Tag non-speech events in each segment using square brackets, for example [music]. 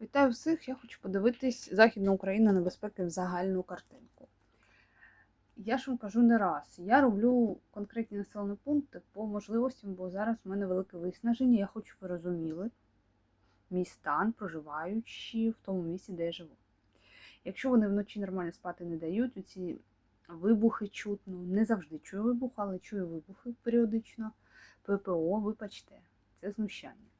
Вітаю всіх! Я хочу подивитись Західна Україна небезпеки в загальну картинку. Я ж вам кажу не раз. Я роблю конкретні населені пункти по можливостям, бо зараз в мене велике виснаження. Я хочу, ви розуміли мій стан, проживаючи в тому місці, де я живу. Якщо вони вночі нормально спати не дають, оці вибухи чутно, не завжди чую вибух, але чую вибухи періодично. ППО, вибачте, це знущання.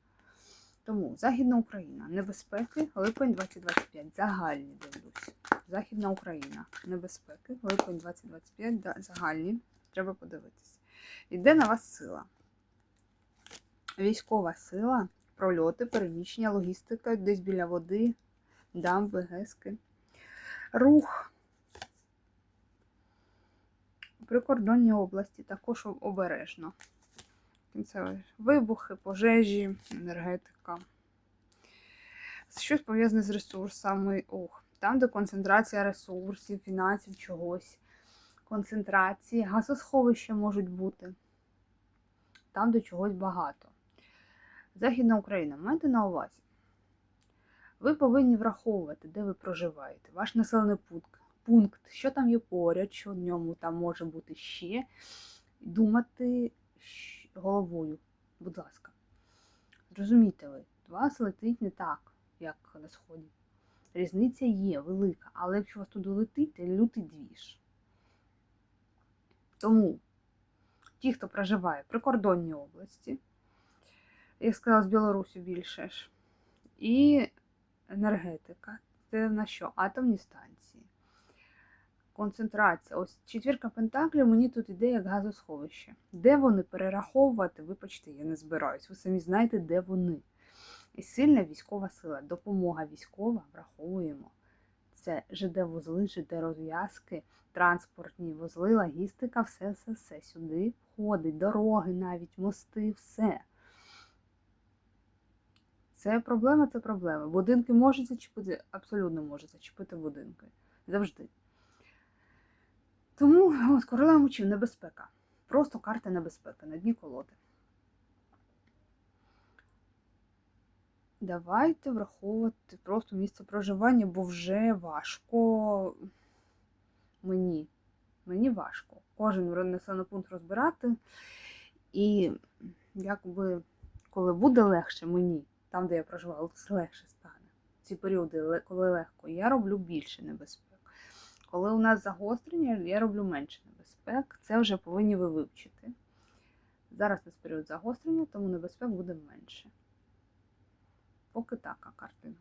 Тому Західна Україна, небезпеки, липень 2025, загальні дивлюсь. Західна Україна, небезпеки, липень 2025, да, загальні, треба подивитись. Йде на вас сила. Військова сила, прольоти, переміщення, логістика, десь біля води, дамби, гески. Рух. Прикордонні області також обережно кінцеві вибухи, пожежі, енергетика. Щось пов'язане з ресурсами. Ох, там, де концентрація ресурсів, фінансів, чогось, концентрації, газосховища можуть бути. Там, де чогось багато. Західна Україна, майте на увазі. Ви повинні враховувати, де ви проживаєте, ваш населений пункт, пункт, що там є поряд, що в ньому там може бути ще. Думати головою, будь ласка. Зрозумійте ви, вас летить не так, як на сході. Різниця є велика, але якщо вас туди летить, то лютий двіж. Тому ті, хто проживає в прикордонній області, як сказала, з Білорусі більше ж, і енергетика, це в нас що? Атомні станції. Концентрація. Ось четвірка пентаклів мені тут іде як газосховище. Де вони перераховувати, вибачте, я не збираюсь. Ви самі знаєте, де вони. І сильна військова сила, допомога військова враховуємо. Це ЖД-вузли, ЖД-розв'язки, транспортні вузли, логістика, все-все-все. Сюди входить, дороги навіть, мости, все. Це проблема, це проблема. Будинки можуть зачепити, абсолютно можуть зачепити будинки. Завжди. Тому [laughs] о, з мечів небезпека. Просто карта небезпеки на дні колоди. Давайте враховувати просто місце проживання, бо вже важко мені. Мені важко. Кожен населений пункт розбирати. І якби, коли буде легше мені, там, де я проживала, легше стане. Ці періоди, коли легко, я роблю більше небезпеки. Коли у нас загострення, я роблю менше небезпек. Це вже повинні ви вивчити. Зараз у нас період загострення, тому небезпек буде менше. Поки така картина.